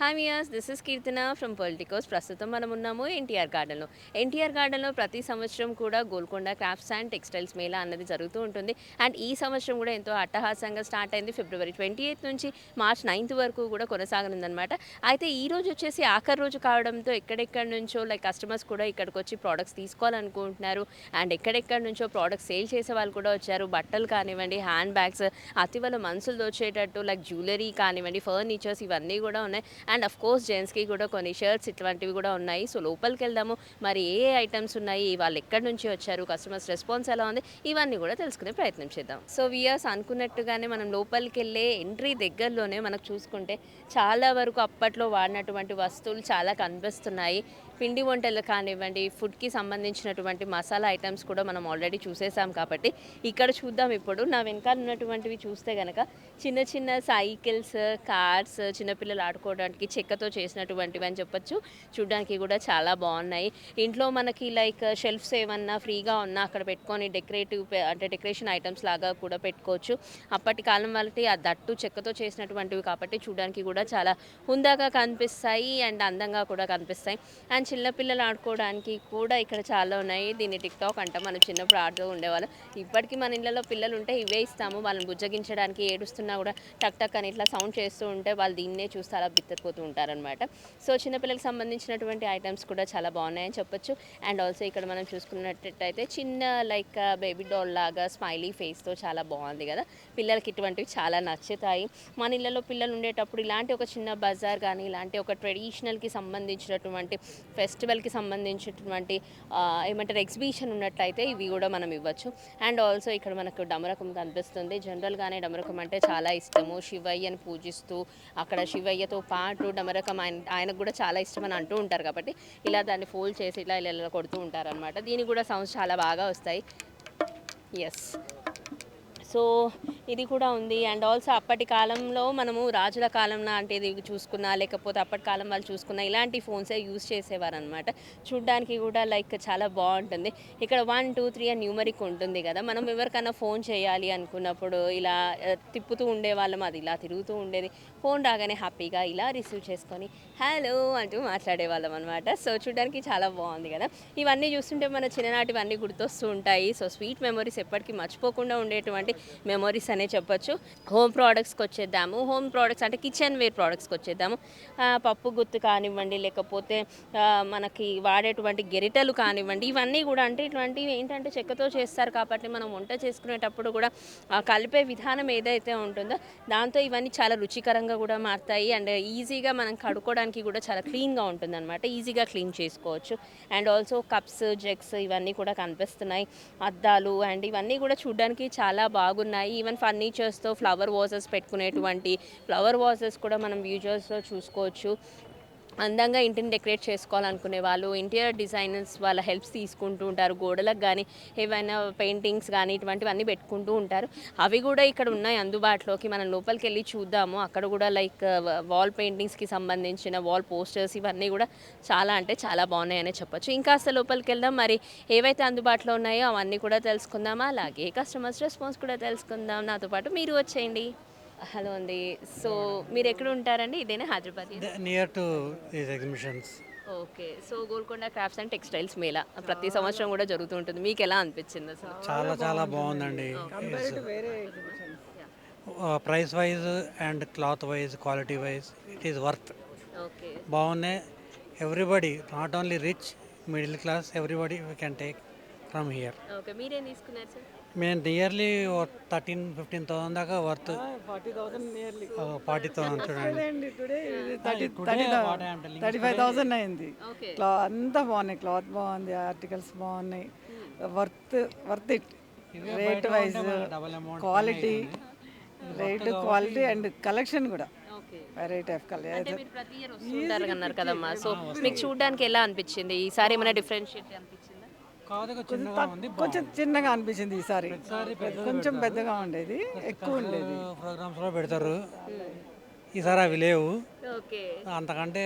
Hi మియాస్ this is Keerthana from Politicos ప్రస్తుతం మనం ఉన్నాము ఎన్టీఆర్ గార్డెన్లో ఎన్టీఆర్ గార్డెన్లో ప్రతి సంవత్సరం కూడా Golconda crafts and textiles mela అన్నది జరుగుతూ ఉంటుంది అండ్ ఈ సంవత్సరం కూడా ఎంతో అట్టహాసంగా స్టార్ట్ అయింది ఫిబ్రవరి ట్వంటీ ఎయిత్ నుంచి మార్చ్ నైన్త్ వరకు కూడా కొనసాగనుందనమాట అయితే ఈ రోజు వచ్చేసి ఆఖరి రోజు కావడంతో ఎక్కడెక్కడి నుంచో లైక్ కస్టమర్స్ కూడా ఇక్కడికి వచ్చి ప్రోడక్ట్స్ తీసుకోవాలనుకుంటున్నారు అండ్ ఎక్కడెక్కడి నుంచో ప్రోడక్ట్స్ సేల్ చేసే వాళ్ళు కూడా వచ్చారు బట్టలు కానివ్వండి హ్యాండ్ బ్యాగ్స్ అతివల మనసులు దోచేటట్టు లైక్ జ్యువెలరీ కానివ్వండి ఫర్నిచర్స్ ఇవన్నీ కూడా ఉన్నాయి అండ్ అఫ్ కోర్స్ జెంట్స్కి కూడా కొన్ని షర్ట్స్ ఇట్లాంటివి కూడా ఉన్నాయి. సో లోపలికి వెళ్దాము మరి ఏ ఏ ఐటమ్స్ ఉన్నాయి? వాళ్ళు ఎక్కడి నుంచి వచ్చారు? కస్టమర్స్ రెస్పాన్స్ ఎలా ఉంది? ఇవన్నీ కూడా తెలుసుకునే ప్రయత్నం చేద్దాం. సో వియర్స్ అనుకున్నట్టుగానే మనం లోపలికి వెళ్ళే ఎంట్రీ దగ్గరలోనే మనకు చూసుకుంటే చాలా వరకు అప్పట్లో వాడినటువంటి వస్తువులు చాలా కనిపిస్తున్నాయి. పిండి వంటలు కానివ్వండి ఫుడ్కి సంబంధించినటువంటి మసాలా ఐటమ్స్ కూడా మనం ఆల్రెడీ చూసేసాం కాబట్టి ఇక్కడ చూద్దాం. ఇప్పుడు నా వెనకాల ఉన్నటువంటివి చూస్తే కనుక చిన్న చిన్న సైకిల్స్ కార్స్ చిన్నపిల్లలు ఆడుకోవడానికి చెక్కతో చేసినటువంటివి అని చెప్పొచ్చు. చూడడానికి కూడా చాలా బాగున్నాయి. ఇంట్లో మనకి లైక్ షెల్ఫ్స్ ఏమన్నా ఫ్రీగా ఉన్నా అక్కడ పెట్టుకొని డెకరేటివ్ అంటే డెకరేషన్ ఐటమ్స్ లాగా కూడా పెట్టుకోవచ్చు. అప్పటి కాలం వాళ్ళకి ఆ దట్టు చెక్కతో చేసినటువంటివి కాబట్టి చూడడానికి కూడా చాలా హుందాగా కనిపిస్తాయి అండ్ అందంగా కూడా కనిపిస్తాయి. అండ్ చిన్నపిల్లలు ఆడుకోవడానికి కూడా ఇక్కడ చాలా ఉన్నాయి. దీన్ని టిక్టాక్ అంట. మనం చిన్నప్పుడు ఆడుతూ ఉండేవాళ్ళం. ఇప్పటికీ మన ఇళ్ళలో పిల్లలు ఉంటే ఇవే ఇస్తాము. వాళ్ళని బుజ్జగించడానికి ఏడుస్తున్నా కూడా టక్ టక్ అని ఇట్లా సౌండ్ చేస్తూ ఉంటే వాళ్ళు దీన్నే చూస్తే అలా బిత్తరిపోతూ ఉంటారనమాట సో చిన్నపిల్లలకు సంబంధించినటువంటి ఐటమ్స్ కూడా చాలా బాగున్నాయని చెప్పొచ్చు. అండ్ ఆల్సో ఇక్కడ మనం చూసుకున్నట్టయితే చిన్న లైక్ బేబీ డాల్ లాగా స్మైలీ ఫేస్తో చాలా బాగుంది కదా. పిల్లలకి ఇటువంటివి చాలా నచ్చుతాయి. మన ఇళ్ళలో పిల్లలు ఉండేటప్పుడు ఇలాంటి ఒక చిన్న బజార్ కానీ ఇలాంటి ఒక ట్రెడిషనల్కి సంబంధించినటువంటి ఫెస్టివల్కి సంబంధించినటువంటి ఏమంటారు ఎగ్జిబిషన్ ఉన్నట్లయితే ఇవి కూడా మనం ఇవ్వచ్చు. అండ్ ఆల్సో ఇక్కడ మనకు డమరకం కనిపిస్తుంది. జనరల్గానే డమరకం అంటే చాలా ఇష్టము. శివయ్యని పూజిస్తూ అక్కడ శివయ్యతో పాటు డమరకం ఆయన ఆయనకు కూడా చాలా ఇష్టం అని అంటూ ఉంటారు కాబట్టి ఇలా దాన్ని ఫోల్డ్ చేసి ఇలా ఇలా ఇలా కొడుతూ ఉంటారనమాట దీనికి కూడా సౌండ్స్ చాలా బాగా వస్తాయి. ఎస్ సో ఇది కూడా ఉంది. అండ్ ఆల్సో అప్పటి కాలంలో మనము రాజుల కాలం లాంటిది చూసుకున్నా లేకపోతే అప్పటి కాలం వాళ్ళు చూసుకున్నా ఇలాంటి ఫోన్సే యూస్ చేసేవారు అనమాట చూడ్డానికి కూడా లైక్ చాలా బాగుంటుంది. ఇక్కడ వన్ టూ త్రీ అని న్యూమరిక్ ఉంటుంది కదా. మనం ఎవరికైనా ఫోన్ చేయాలి అనుకున్నప్పుడు ఇలా తిప్పుతూ ఉండేవాళ్ళం. అది ఇలా తిరుగుతూ ఉండేది. ఫోన్ రాగానే హ్యాపీగా ఇలా రిసీవ్ చేసుకొని హలో అంటూ మాట్లాడేవాళ్ళం అనమాట సో చూడడానికి చాలా బాగుంది కదా. ఇవన్నీ చూస్తుంటే మన చిన్ననాటివన్నీ గుర్తొస్తూ ఉంటాయి. సో స్వీట్ మెమరీస్ ఎప్పటికీ మర్చిపోకుండా ఉండేటువంటి మెమరీస్ అనే చెప్పొచ్చు. హోమ్ ప్రోడక్ట్స్కి వచ్చేద్దాము. హోమ్ ప్రోడక్ట్స్ అంటే కిచెన్ వేర్ ప్రోడక్ట్స్కి వచ్చేద్దాము. పప్పు గుత్తు కానివ్వండి లేకపోతే మనకి వాడేటువంటి గెరిటలు కానివ్వండి ఇవన్నీ కూడా అంటే ఇటువంటివి ఏంటంటే చెక్కతో చేస్తారు కాబట్టి మనం వంట చేసుకునేటప్పుడు కూడా కలిపే విధానం ఏదైతే ఉంటుందో దాంతో ఇవన్నీ చాలా రుచికరంగా కూడా మారుతాయి. అండ్ ఈజీగా మనం కడుక్కోవడానికి కూడా చాలా క్లీన్గా ఉంటుంది అనమాట ఈజీగా క్లీన్ చేసుకోవచ్చు. అండ్ ఆల్సో కప్స్ జగ్స్ ఇవన్నీ కూడా కనిపిస్తున్నాయి. అద్దాలు అండ్ ఇవన్నీ కూడా చూడడానికి చాలా బాగున్నాయి. ఈవెన్ ఫర్నిచర్స్తో ఫ్లవర్ వాజెస్ పెట్టుకునేటువంటి ఫ్లవర్ వాజెస్ కూడా మనం వ్యూజర్స్లో చూసుకోవచ్చు. అందంగా ఇంటిని డెకరేట్ చేసుకోవాలనుకునే వాళ్ళు ఇంటీరియర్ డిజైనర్స్ వాళ్ళ హెల్ప్స్ తీసుకుంటూ ఉంటారు గోడలకు కానీ ఏవైనా పెయింటింగ్స్ కానీ ఇటువంటివన్నీ పెట్టుకుంటూ ఉంటారు. అవి కూడా ఇక్కడ ఉన్నాయి అందుబాటులోకి మనం లోపలికి వెళ్ళి చూద్దాము. అక్కడ కూడా లైక్ వాల్ పెయింటింగ్స్కి సంబంధించిన వాల్ పోస్టర్స్ ఇవన్నీ కూడా చాలా అంటే చాలా బాగున్నాయనే చెప్పొచ్చు. ఇంకా అసలు లోపలికి వెళ్దాం మరి ఏవైతే అందుబాటులో ఉన్నాయో అవన్నీ కూడా తెలుసుకుందామా? అలాగే కస్టమర్స్ రెస్పాన్స్ కూడా తెలుసుకుందాం. నాతో పాటు మీరు వచ్చేయండి. హలో అండి. సో మీరు ఎక్కడ ఉంటారండి ఇదేనా Hyderabad near to these exhibitions okay. So Golconda crafts and textiles mela ప్రతి సంవత్సరం కూడా జరుగుతూ ఉంటుంది మీకు ఎలా అనిపించింది అసలు? చాలా చాలా బాగుందండి. Price wise and cloth wise quality wise it is worth okay. బాగున్నాయి. Everybody not only rich middle class everybody we can take from here okay. మీరేం తీసుకున్నారు సార్ మేము నియర్లీ థర్టీన్ ఫిఫ్టీన్ థౌసండ్ దాకా worth forty thousand nearly forty thousand చూడండి. Today thirty five thousand అయింది. Okay. క్లా అంతా బాగున్నాయి క్లాత్ బాగుంది ఆర్టికల్స్ బాగున్నాయి. Worth worth it rate wise double amount quality rate quality and collection కూడా. ఓకే. వెరైటీ ఆఫ్ అంటే కలర్ మీరు ప్రతి ఇయర్ వస్తుంటారు అన్నారు కదమ్మా. సో మీకు చూడడానికి ఎలా అనిపించింది? ఈసారి ఏమైనా డిఫరెన్షియేట్ అనిపించిందా కాదుగా చిన్నగా ఉంది కొంచెం చిన్నగా అనిపించింది ఈసారి. కొంచెం పెద్దగా ఉండేది ఎక్కువ ఉండేది. ప్రోగ్రామ్స్లో పెడతారు. ఈసారి అవి లేవు. ఓకే. అంతకంటే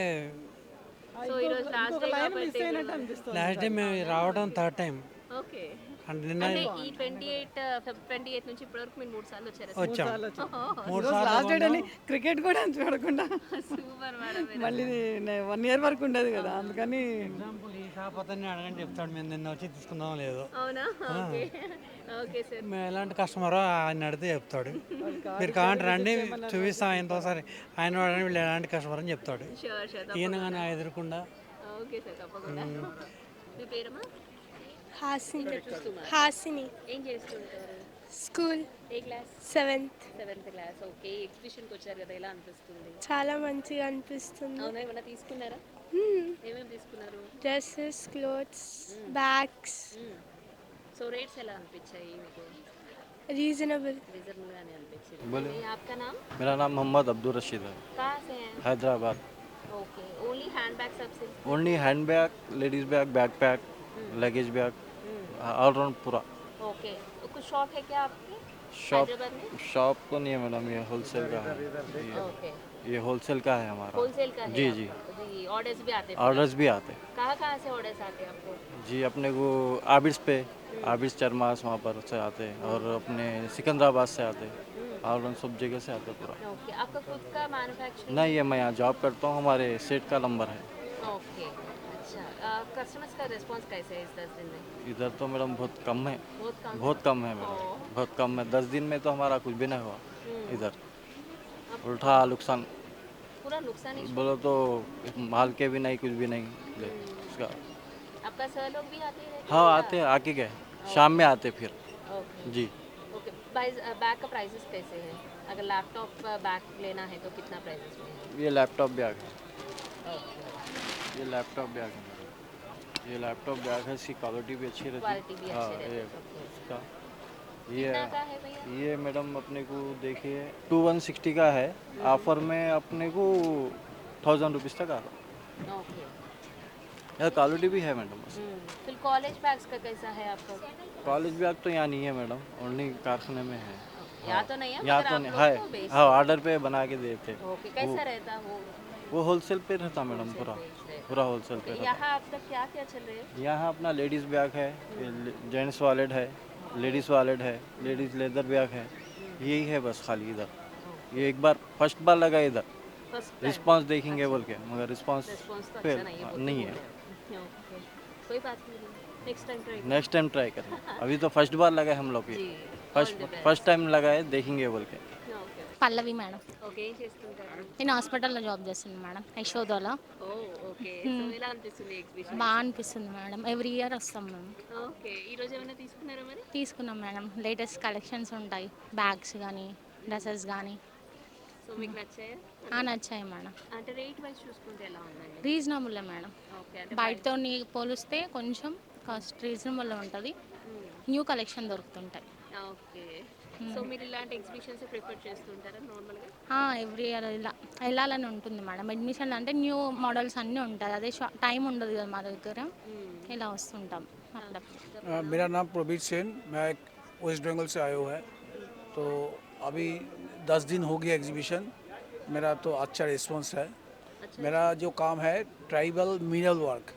లాస్ట్ టైం మేము రావడం థర్డ్ టైం అంటే ఈ ట్వంటీ ఎయిట్ ట్వంటీ ఎయిట్ నుంచి ఇప్పటివరకు మీరు మూడు సార్లు వచ్చారు వచ్చాం. మూడు లాస్ట్ డేట్ అని క్రికెట్ కూడా చూడకుండా సూపర్ మళ్ళీ వన్ ఇయర్ వరకు ఉండదు కదా అందుకని ఎగ్జాంపుల్ ఈ అడగని చెప్తాడు మేము నిన్న వచ్చి తీసుకుందాం లేదు. అవునా? ఓకే. Okay sir. మేము ఎలాంటి కస్టమరో ఆయన అడిగితే చెప్తాడు. మీరు కావాలంటే రండి చూపిస్తాం ఆయనతో ఒకసారి ఆయన అడగండి వీళ్ళు ఎలాంటి కస్టమర్ అని చెప్తాడు. ఈయన కానీ ఎదురకుండా. ఓకే సార్ తప్పకుండా. మీ పేరమ్మా? హాసిని హాసిని ఏం చేస్తుంటారు స్కూల్ ఏ class seventh seventh class okay ఎగ్జిబిషన్కి వచ్చారు కదా ఎలా అనిపిస్తుంది చాలా మంచిగా అనిపిస్తుంది అవునా ఏమైనా తీసుకున్నారా ఏమేమి తీసుకున్నారు dresses clothes bags so rates ఎలా అనిపించాయి మీకు రీజనబుల్ రీజనబుల్ గానే అనిపించింది बोले ये आपका नाम मेरा नाम मोहम्मद अब्दुल रशीद है कहाँ से हैं Hyderabad okay only hand bag सबसे only hand bag ladies bag bag pack luggage bag all round पूरा ओके तो कुछ शॉप है क्या आपकी? शॉप हैदराबाद में? शॉप तो नहीं है मैडम ये होलसेल का है। ये, ओके ये होलसेल का है हमारा। होलसेल का है जी, आपका? जी। ऑर्डर्स भी आते हैं। ऑर्डर्स भी आते हैं। कहाँ कहाँ से ऑर्डर्स आते हैं आपको? जी अपने को आबिड्स पे। आबिड्स चरमास वहाँ पर से आते हैं और अपने सिकंदराबाद से आते हैं। ऑलराउंड सब जगह से आते हैं पूरा। ओके आपका खुद का मैन्युफैक्चरिंग नहीं ये मैं यहाँ जॉब करता हूँ हमारे सेट का नंबर है। ओके अच्छा कस्टमर्स का रिस्पांस कैसे है इस दस दिन में? इधर तो मैडम बहुत कम है। बहुत कम? बहुत कम है मैडम। बहुत कम है। दस दिन में तो हमारा कुछ भी नहीं हुआ इधर। उल्टा नुकसान। पूरा नुकसान ही बोलो तो माल के भी नहीं कुछ भी नहीं। उसका आपका सर लोग भी आते हैं? हाँ आते हैं आके गए। शाम में आते फिर। ओके। जी। ओके। बैग का प्राइसेस कैसे है? अगर लैपटॉप बैग लेना है तो कितना प्राइसेस में है? ये लैपटॉप बैग है ये लैपटॉप बैग है। ये लैपटॉप बैग है इसकी क्वालिटी भी अच्छी रहती है। हाँ ये इसका। ये है ये मैडम अपने को देखिए टू वन सिक्सटी का है। ऑफ़र में अपने को थाउज़ेंड रुपीज़ तक आ रहा ओके क्वालिटी भी है मैडम हम्म, फिर कॉलेज बैग्स का कैसा है आपका? कॉलेज बैग तो यहाँ नहीं है मैडम ओनली कारखाने में है। यहाँ तो नहीं है यहाँ तो नहीं है हाँ ऑर्डर पे बना के देते हो। कैसा रहता है वो होलसेल पे रहता मैडम पूरा पूरा होलसेल पे यहाँ आप तक क्या क्या चल रहे हैं? यहाँ अपना लेडीज़ बैग है जेंट्स वॉलेट है लेडीज़ वॉलेट है लेडीज़ लेदर बैग है यही है बस खाली इधर। ये एक बार फ़र्स्ट बार लगा इधर। रिस्पांस देखेंगे बोल के मगर रिस्पांस रिस्पॉन्स तो अच्छा नहीं है। ओके कोई बात नहीं। Next time try next time try करेंगे अभी तो फ़र्स्ट बार लगा है हम लोग की। फ़र्स्ट फ़र्स्ट टाइम लगा है देखेंगे बोल के। పల్లవి మేడం. ఓకే ఏం చేస్తుంటారు? నేను హాస్పిటల్లో జాబ్ చేస్తున్నాను మేడం యశోదలో. Oh okay. సో ఎలా అనిపిస్తుంది ఎగ్జిబిషన్ బాగా అనిపిస్తుంది మేడం. ఎవ్రీ ఇయర్ వస్తాం మేము. ఓకే. ఈ రోజు ఏమైనా తీసుకున్నారా మరి? తీసుకున్నాం మేడం. లేటెస్ట్ కలెక్షన్స్ ఉంటాయి. బ్యాగ్స్ కానీ డ్రెస్సెస్ కానీ సో మీకు నచ్చాయా? నచ్చాయి మేడం. అంటే రేట్ వైజ్ చూసుకుంటే ఎలా ఉందండి? Reasonable madam. ఓకే అంటే బయటతో పోలిస్తే కొంచెం కాస్ట్ రీజనబుల్ ఉంటుంది. న్యూ కలెక్షన్ దొరుకుతుంటాయి. ఓకే. సో మీరు ఇలాంటి ఎగ్జిబిషన్స్ ప్రిఫర్ చేస్తుంటారా నార్మల్గా ఎవ్రీ ఇయర్ ఇలా వెళ్ళాలని ఉంటుంది మేడం అడ్మిషన్ అంటే న్యూ మోడల్స్ అన్నీ ఉంటాయి అదే టైం ఉండదు కదా మా దగ్గర ఇలా వస్తుంటాం అప్పుడప్పుడు अ, मेरा नाम प्रबीर सेन मैं एक वेस्ट बंगाल से आया हुआ है तो अभी दस दिन हो गया एग्जीबिशन मेरा तो अच्छा रिस्पॉन्स है मेरा जो काम है ट्राइबल मिनरल वर्क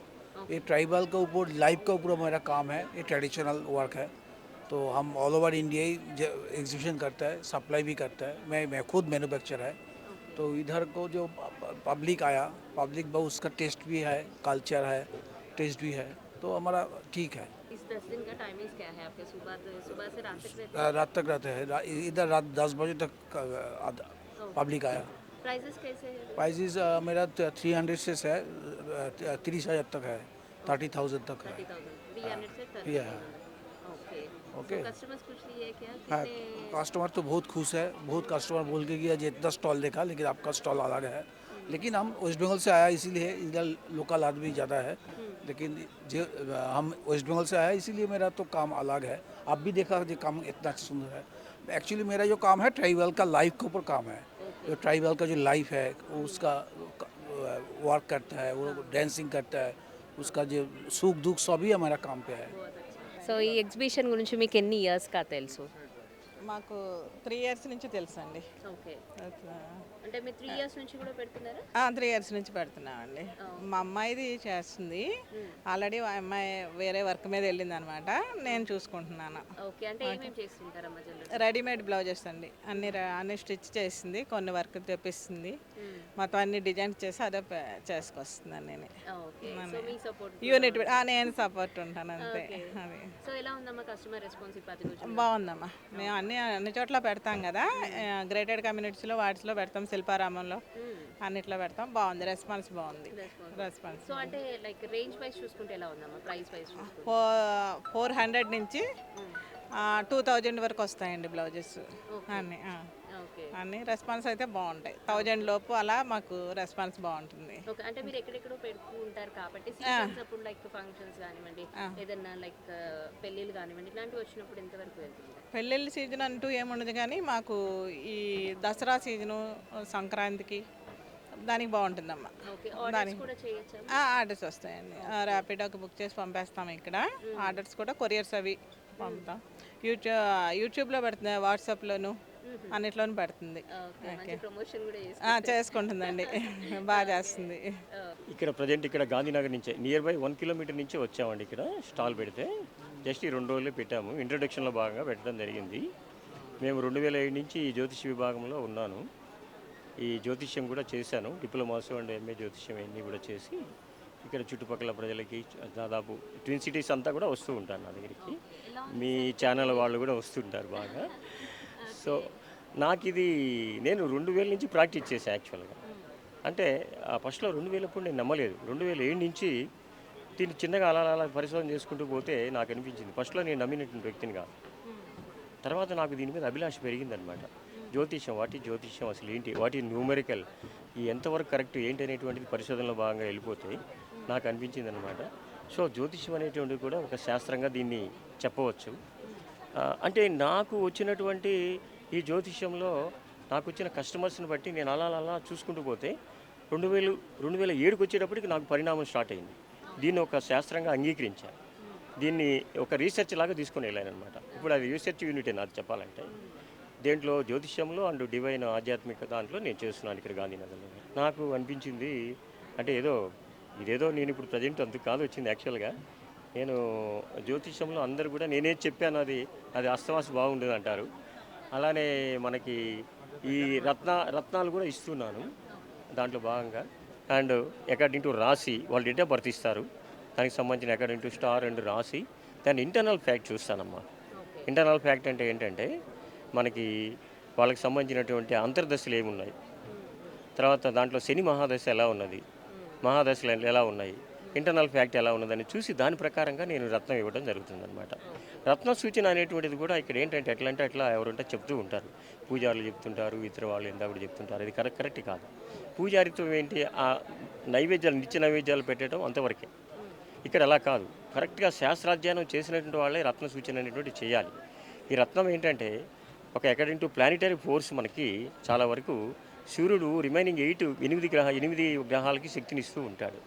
ये ट्राइबल के ऊपर लाइफ के ऊपर मेरा काम है ये ट्रेडिशनल वर्क है तो हम ऑल ओवर इंडिया ही एग्जीबिशन करता है सप्लाई भी करता है। मैं मैं खुद मैन्युफैक्चर है। तो इधर को जो पब्लिक आया पब्लिक बहुत उसका टेस्ट भी है कल्चर है टेस्ट भी है तो हमारा ठीक है। इस दस दिन का टाइमिंग क्या है आपके? सुबह सुबह से रात तक रात तक रहते हैं। इधर रात दस बजे तक पब्लिक आया। प्राइजेस कैसे हैं? प्राइजेज मेरा थ्री हंड्रेड से है तीस हज़ार तक है थर्टी थाउज़ेंड तक है थर्टी थाउज़ेंड थ्री हंड्रेड से थर्टी Yeah. ओके क्या? हाँ कस्टमर तो बहुत खुश है बहुत कस्टमर बोल के गया जी इतना स्टॉल देखा लेकिन आपका स्टॉल अलग है। लेकिन हम वेस्ट बंगाल से आया इसीलिए इधर लोकल आदमी ज़्यादा है। लेकिन जो हम वेस्ट बंगाल से आया इसीलिए मेरा तो काम अलग है। आप भी देखा जो काम इतना सुंदर है। एक्चुअली मेरा जो काम है ट्राइबल का लाइफ के ऊपर काम है। जो ट्राइबल का जो लाइफ है वो उसका वर्क करता है वो डांसिंग करता है उसका जो सुख दुख सभी हमारा काम पे है। సో ఈ ఎగ్జిబిషన్ గురించి మీకు ఎన్ని ఇయర్స్గా తెలుసు? మాకు త్రీ ఇయర్స్ నుంచి తెలుసు అండి ఓకే. అంటే మీరు త్రీ ఇయర్స్ నుంచి కూడా పెడుతున్నారా? త్రీ ఇయర్స్ నుంచి పెడుతున్నామండి. మా అమ్మాయిది చేస్తుంది. ఆల్రెడీ అమ్మాయి వేరే వర్క్ మీద వెళ్ళింది అనమాట నేను చూసుకుంటున్నాను. ఓకే అంటే ఏమేమి చేస్తుంటారమ్మా జ్యువెలరీ రెడీమేడ్ బ్లౌజెస్ అండి. అన్ని అన్ని స్టిచ్ చేసింది కొన్ని వర్క్ తెప్పిస్తుంది. మొత్తం అన్ని డిజైన్స్ చేసి అదే చేసుకొస్తున్నాను నేను. యూనిట్ నేను సపోర్ట్ ఉంటాను అంతే. అది. సో ఎలా ఉందమ్మా కస్టమర్ రెస్పాన్స్ బాగుందమ్మా. మేము అన్ని అన్ని చోట్ల పెడతాం కదా. గ్రేటెడ్ కమ్యూనిటీస్లో వాటిలో పెడతాం. శిల్పారామంలో. అన్నిట్లో పెడతాం. బాగుంది. రెస్పాన్స్ బాగుంది. రెస్పాన్స్ సో అంటే లైక్ రేంజ్ వైస్ చూసుకుంటే ఎలా ఉందమ్మా? Price wise four four hundred నుంచి టూ థౌజండ్ వరకు వస్తాయండి బ్లౌజెస్. అన్ని అన్ని రెస్పాన్స్ అయితే బాగుంటాయి. థౌజండ్ లోపు అలా మాకు రెస్పాన్స్ బాగుంటుంది. అంటే మీరు ఎక్కడెక్కడో పెడుతూ ఉంటారు కాబట్టి సీజన్స్ అప్పుడు లైక్ ఫంక్షన్స్ కానివ్వండి ఏదన్నా లైక్ పెళ్ళిళ్ళు కానివ్వండి ఇట్లాంటివి వచ్చినప్పుడు ఎంతవరకు వెళ్తుంది పెళ్ళిళ్ళ సీజన్ అంటూ ఏముండదు కానీ మాకు ఈ దసరా సీజను సంక్రాంతికి దానికి బాగుంటుందమ్మా. ఓకే ఆర్డర్స్ వస్తాయండి. ర్యాపిడోకి బుక్ చేసి పంపేస్తాం ఇక్కడ. ఆర్డర్స్ కూడా కొరియర్స్ అవి పంపుతాం. యూట్యూబ్ యూట్యూబ్లో పెడుతుంది వాట్సాప్లోను అన్నిట్లోనూ పెడుతుంది. ఓకే మంచి ప్రమోషన్ కూడా చేసి ఆ, చేసుకుంటుందండి. బాగా చేస్తుంది. ఇక్కడ ప్రజెంట్ ఇక్కడ గాంధీనగర్ నుంచే నియర్ బై వన్ కిలోమీటర్ నుంచి వచ్చామండి ఇక్కడ స్టాల్ పెడితే. జస్ట్ ఈ రెండు రోజులే పెట్టాము. ఇంట్రొడక్షన్లో భాగంగా పెట్టడం జరిగింది. మేము రెండు వేల ఏడు నుంచి ఈ జ్యోతిష విభాగంలో ఉన్నాను. ఈ జ్యోతిష్యం కూడా చేశాను. డిప్లొమాస్ అండ్ ఎంఏ జ్యోతిష్యం ఇవన్నీ కూడా చేసి ఇక్కడ చుట్టుపక్కల ప్రజలకి దాదాపు ట్విన్ సిటీస్ అంతా కూడా వస్తూ ఉంటారు నా దగ్గరికి. మీ ఛానల్ వాళ్ళు కూడా వస్తుంటారు బాగా. సో నాకు ఇది నేను రెండు వేల నుంచి ప్రాక్టీస్ చేశాను యాక్చువల్గా. అంటే ఆ ఫస్ట్లో రెండు వేలప్పుడు నేను నమ్మలేదు. రెండు వేల ఏడు నుంచి దీన్ని చిన్నగా అలా అలా పరిశోధన చేసుకుంటూ పోతే నాకు అనిపించింది. ఫస్ట్లో నేను నమ్మినటువంటి వ్యక్తిని కాదు తర్వాత నాకు దీని మీద అభిలాష పెరిగిందనమాట. జ్యోతిష్యం వాటి జ్యోతిష్యం అసలు ఏంటి? వాటి న్యూమెరికల్ ఈ ఎంతవరకు కరెక్ట్ ఏంటి అనేటువంటిది పరిశోధనలో భాగంగా వెళ్ళిపోతాయి నాకు అనిపించింది అనమాట సో జ్యోతిష్యం అనేటువంటిది కూడా ఒక శాస్త్రంగా దీన్ని చెప్పవచ్చు. అంటే నాకు వచ్చినటువంటి ఈ జ్యోతిష్యంలో నాకు వచ్చిన కస్టమర్స్ని బట్టి నేను అలా అలా అలా చూసుకుంటూ పోతే రెండు వేలు రెండు వేల ఏడుకి వచ్చేటప్పటికి నాకు పరిణామం స్టార్ట్ అయింది. దీన్ని ఒక శాస్త్రంగా అంగీకరించాను దీన్ని ఒక రీసెర్చ్ లాగా తీసుకుని వెళ్ళాను అనమాట ఇప్పుడు అది రీసెర్చ్ యూనిట్ నాకు చెప్పాలంటే. దేంట్లో జ్యోతిష్యంలో అండ్ డివైన్ ఆధ్యాత్మిక దాంట్లో నేను చేస్తున్నాను ఇక్కడ గాంధీనగర్లో. నాకు అనిపించింది అంటే ఏదో ఇదేదో నేను ఇప్పుడు ప్రజెంట్ అందుకు కాదు వచ్చింది యాక్చువల్గా నేను జ్యోతిష్యంలో అందరు కూడా నేనే చెప్పాను అది అది అస్తమాసు బాగుండదు అంటారు. అలానే మనకి ఈ రత్న రత్నాలు కూడా ఇస్తున్నాను దాంట్లో భాగంగా. అండ్ అకార్డింగ్ టు రాసి వాళ్ళు డేట్ ఆఫ్ బర్త్ ఇస్తారు దానికి సంబంధించిన అకార్డింగ్ టు స్టార్ అండ్ రాసి దాని ఇంటర్నల్ ఫ్యాక్ట్ చూస్తానమ్మా. ఇంటర్నల్ ఫ్యాక్ట్ అంటే ఏంటంటే మనకి వాళ్ళకి సంబంధించినటువంటి అంతర్దశలు ఏమున్నాయి? తర్వాత దాంట్లో శని మహాదశ ఎలా ఉన్నది? మహాదశలు ఎలా ఉన్నాయి? ఇంటర్నల్ ఫ్యాక్ట్ ఎలా ఉన్నదని చూసి దాని ప్రకారంగా నేను రత్నం ఇవ్వడం జరుగుతుందన్నమాట. రత్న సూచన అనేటువంటిది కూడా ఇక్కడ ఏంటంటే ఎట్లా అంటే అట్లా ఎవరుంటే చెప్తూ ఉంటారు. పూజారులు చెప్తుంటారు ఇతర వాళ్ళు ఎంత చెప్తుంటారు. ఇది కరెక్ట్ కరెక్ట్ కాదు. పూజారిత్వం ఏంటి? ఆ నైవేద్యాలు నిత్య నైవేద్యాలు పెట్టడం అంతవరకే. ఇక్కడ అలా కాదు. కరెక్ట్గా శాస్త్రాధ్యయనం చేసినటువంటి వాళ్ళే రత్న సూచన అనేటువంటి చేయాలి. ఈ రత్నం ఏంటంటే ఒక ఎకడింటూ టు ప్లానిటరీ ఫోర్స్ మనకి చాలా వరకు సూర్యుడు రిమైనింగ్ ఎయిట్ ఎనిమిది గ్రహ ఎనిమిది గ్రహాలకి శక్తిని ఇస్తూ ఉంటాడు.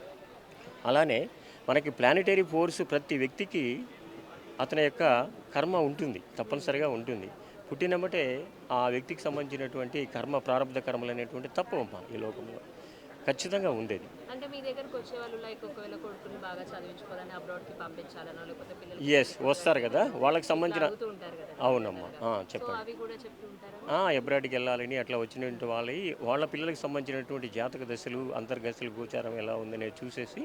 అలానే మనకి ప్లానిటరీ ఫోర్స్ ప్రతి వ్యక్తికి అతని యొక్క కర్మ ఉంటుంది తప్పనిసరిగా ఉంటుంది. పుట్టినమ్మటే ఆ వ్యక్తికి సంబంధించినటువంటి కర్మ ప్రారంభ కర్మలు అనేటువంటి తప్పవమ్మా ఈ లోకంలో. ఖచ్చితంగా ఉండేది. అంటే మీ దగ్గరకు వచ్చే వాళ్ళు లైక్ ఒకవేళ కొడుకుని బాగా చదివించుకోవాలని అబ్రాడ్కి పంపించాలనో లేకపోతే పిల్లలు ఎస్ వస్తారు కదా. వాళ్ళకి సంబంధించిన అవునమ్మా. చెప్పండి. ఎబ్రాడ్కి వెళ్ళాలని అట్లా వచ్చినటువంటి వాళ్ళవి వాళ్ళ పిల్లలకి సంబంధించినటువంటి జాతక దశలు అంతర్దశలు గోచారం ఎలా ఉందనే చూసేసి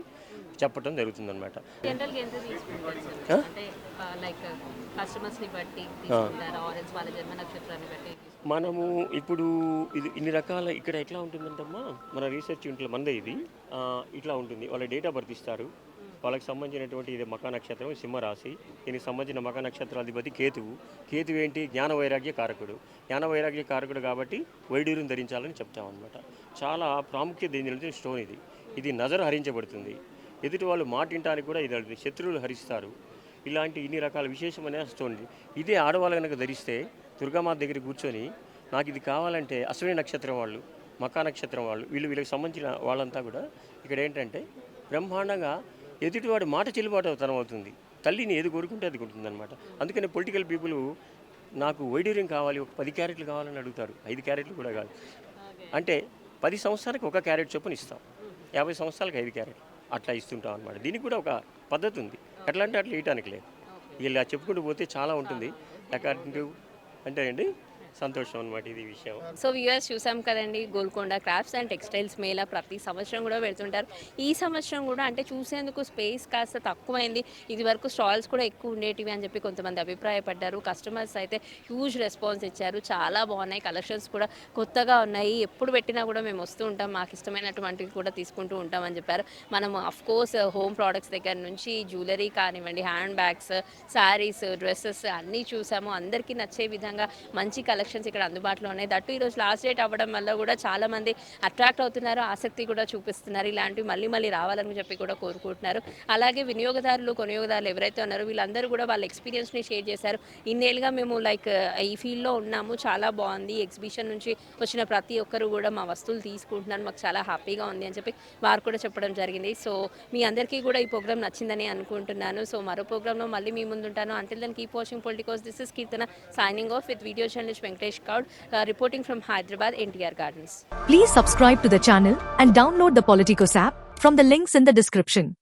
చెప్పడం సార్? అంటే లైక్ కస్టమర్స్ని బట్టి తీసుకుంటారా? ఆరెంజ్ వాళ్ళ జన్మ నక్షత్రాన్ని బట్టి? మనము ఇప్పుడు ఇది ఇన్ని రకాల ఇక్కడ ఎట్లా ఉంటుందంటమ్మా? మన రీసెర్చ్ ఇంట్లో మందే ఇది. ఇట్లా ఉంటుంది. వాళ్ళ డేట్ ఆఫ్ బర్త్ ఇస్తారు. వాళ్ళకి సంబంధించినటువంటి ఇది మకా నక్షత్రం సింహరాశి. దీనికి సంబంధించిన మకా నక్షత్రాధిపతి కేతువు. కేతువు ఏంటి? జ్ఞాన వైరాగ్య కారకుడు. జ్ఞాన వైరాగ్య కారకుడు కాబట్టి వైడూరుని ధరించాలని చెప్తామన్నమాట. చాలా ప్రాముఖ్యత చెందిన స్టోన్ ఇది. ఇది నజరు హరించబడుతుంది. ఎదుటి వాళ్ళు మాటింటానికి కూడా ఇది అడుగుతుంది. శత్రువులు హరిస్తారు. ఇలాంటి ఇన్ని రకాల విశేషమైన స్టోన్ ఇది. ఇదే ఆడవాళ్ళు కనుక ధరిస్తే దుర్గామాత దగ్గర కూర్చొని నాకు ఇది కావాలంటే అశ్విని నక్షత్రం వాళ్ళు మకా నక్షత్రం వాళ్ళు వీళ్ళు వీళ్ళకి సంబంధించిన వాళ్ళంతా కూడా ఇక్కడ ఏంటంటే బ్రహ్మాండంగా ఎదుటివాడి మాట చెల్లుబాటు తనం అవుతుంది. తల్లిని ఏది కోరుకుంటే అది కొంటుందన్నమాట అందుకని పొలిటికల్ పీపుల్ నాకు వైడూర్యం కావాలి ఒక పది క్యారెట్లు కావాలని అడుగుతారు. ఐదు క్యారెట్లు కూడా కాదు. అంటే పది సంవత్సరాలకు ఒక క్యారెట్ చొప్పున ఇస్తాం. యాభై సంవత్సరాలకు ఐదు క్యారెట్లు. అట్లా ఇస్తుంటాం అనమాట దీనికి కూడా ఒక పద్ధతి ఉంది. ఎట్లా అంటే అట్లా వేయటానికి లేదు. ఇలా చెప్పుకుంటూ పోతే చాలా ఉంటుంది. అకార్డింగ్ టు అంటే అండి సంతోషం అనమాట ఇది విషయం. సో యూఎస్ చూసాం కదండి Golconda crafts and textiles mela ప్రతి సంవత్సరం కూడా పెడుతుంటారు. ఈ సంవత్సరం కూడా అంటే చూసేందుకు స్పేస్ కాస్త తక్కువైంది. ఇది వరకు స్టాల్స్ కూడా ఎక్కువ ఉండేటివి అని చెప్పి కొంతమంది అభిప్రాయపడ్డారు. కస్టమర్స్ అయితే హ్యూజ్ రెస్పాన్స్ ఇచ్చారు. చాలా బాగున్నాయి. కలెక్షన్స్ కూడా కొత్తగా ఉన్నాయి. ఎప్పుడు పెట్టినా కూడా మేము వస్తూ ఉంటాం. మాకు ఇష్టమైనటువంటివి కూడా తీసుకుంటూ ఉంటాం అని చెప్పారు. మనం అఫ్ కోర్స్ హోమ్ ప్రోడక్ట్స్ దగ్గర నుంచి జ్యువెలరీ కానివ్వండి హ్యాండ్ బ్యాగ్స్ శారీస్ డ్రెస్సెస్ అన్నీ చూసాము. అందరికీ నచ్చే విధంగా మంచి కలెక్షన్స్ ఇక్కడ అందుబాటులో ఉన్నాయి. దట్టు ఈరోజు లాస్ట్ డేట్ అవ్వడం వల్ల కూడా చాలా మంది అట్రాక్ట్ అవుతున్నారు. ఆసక్తి కూడా చూపిస్తున్నారు. ఇలాంటివి మళ్ళీ మళ్ళీ రావాలని చెప్పి కూడా కోరుకుంటున్నారు. అలాగే వినియోగదారులు కొనియోగదారులు ఎవరైతే ఉన్నారో వీళ్ళందరూ కూడా వాళ్ళ ఎక్స్పీరియన్స్ని షేర్ చేశారు. ఇన్నేళ్ళుగా మేము లైక్ ఈ ఫీల్డ్లో ఉన్నాము. చాలా బాగుంది. ఎగ్జిబిషన్ నుంచి వచ్చిన ప్రతి ఒక్కరు కూడా మా వస్తువులు తీసుకుంటున్నారు. మాకు చాలా హ్యాపీగా ఉంది అని చెప్పి వారు కూడా చెప్పడం జరిగింది. సో మీ అందరికీ కూడా ఈ ప్రోగ్రామ్ నచ్చిందని అనుకుంటున్నాను. సో మరో ప్రోగ్రామ్లో మళ్ళీ మీ ముందుంటాను. Until then keep watching Politicos this is Keerthana signing off with video journalist Venkatesh uh, reporting from Hyderabad, NTR Gardens. Please subscribe to the channel and download the Politicos app from the links in the description.